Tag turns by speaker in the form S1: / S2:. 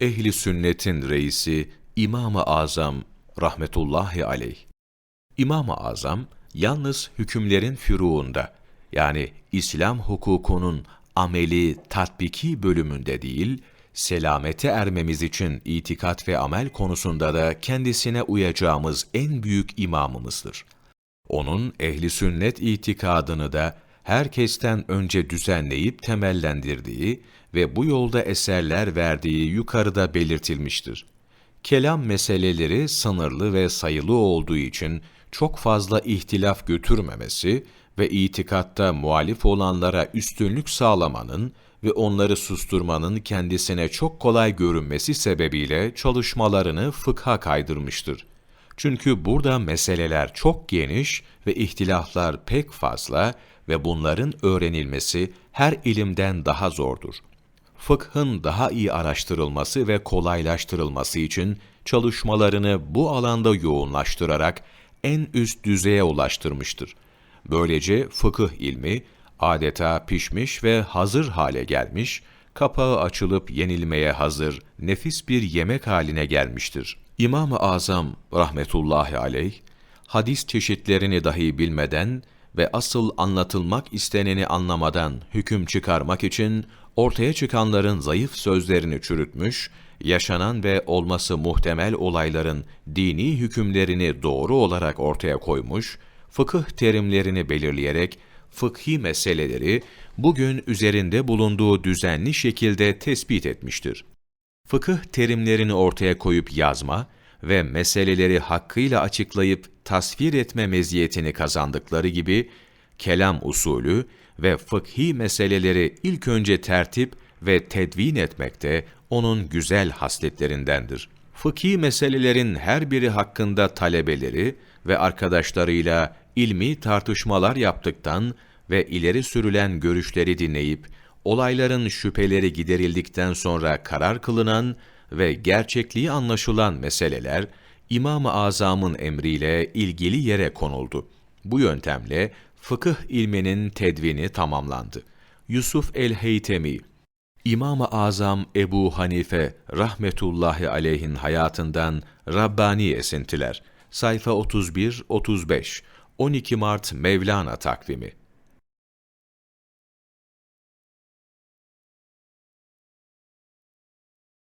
S1: ehli sünnetin reisi İmam-ı Azam rahmetullahi aleyh. İmam-ı Azam yalnız hükümlerin füruunda yani İslam hukukunun ameli tatbiki bölümünde değil, selamete ermemiz için itikat ve amel konusunda da kendisine uyacağımız en büyük imamımızdır. Onun ehli sünnet itikadını da herkesten önce düzenleyip temellendirdiği ve bu yolda eserler verdiği yukarıda belirtilmiştir. Kelam meseleleri sınırlı ve sayılı olduğu için çok fazla ihtilaf götürmemesi ve itikatta muhalif olanlara üstünlük sağlamanın ve onları susturmanın kendisine çok kolay görünmesi sebebiyle çalışmalarını fıkha kaydırmıştır. Çünkü burada meseleler çok geniş ve ihtilaflar pek fazla ve bunların öğrenilmesi her ilimden daha zordur. Fıkhın daha iyi araştırılması ve kolaylaştırılması için çalışmalarını bu alanda yoğunlaştırarak en üst düzeye ulaştırmıştır. Böylece fıkıh ilmi adeta pişmiş ve hazır hale gelmiş, kapağı açılıp yenilmeye hazır, nefis bir yemek haline gelmiştir. İmam-ı Azam rahmetullahi aleyh, hadis çeşitlerini dahi bilmeden ve asıl anlatılmak isteneni anlamadan hüküm çıkarmak için ortaya çıkanların zayıf sözlerini çürütmüş, yaşanan ve olması muhtemel olayların dini hükümlerini doğru olarak ortaya koymuş, fıkıh terimlerini belirleyerek fıkhi meseleleri bugün üzerinde bulunduğu düzenli şekilde tespit etmiştir. Fıkıh terimlerini ortaya koyup yazma ve meseleleri hakkıyla açıklayıp tasvir etme meziyetini kazandıkları gibi, kelam usulü ve fıkhi meseleleri ilk önce tertip ve tedvin etmekte onun güzel hasletlerindendir. Fıkhi meselelerin her biri hakkında talebeleri ve arkadaşlarıyla ilmi tartışmalar yaptıktan ve ileri sürülen görüşleri dinleyip, olayların şüpheleri giderildikten sonra karar kılınan ve gerçekliği anlaşılan meseleler, İmam-ı Azam'ın emriyle ilgili yere konuldu. Bu yöntemle fıkıh ilminin tedvini tamamlandı. Yusuf el-Heytemi, İmam-ı Azam Ebu Hanife rahmetullahi aleyhin hayatından Rabbani esintiler. Sayfa 31-35, 12 Mart Mevlana takvimi.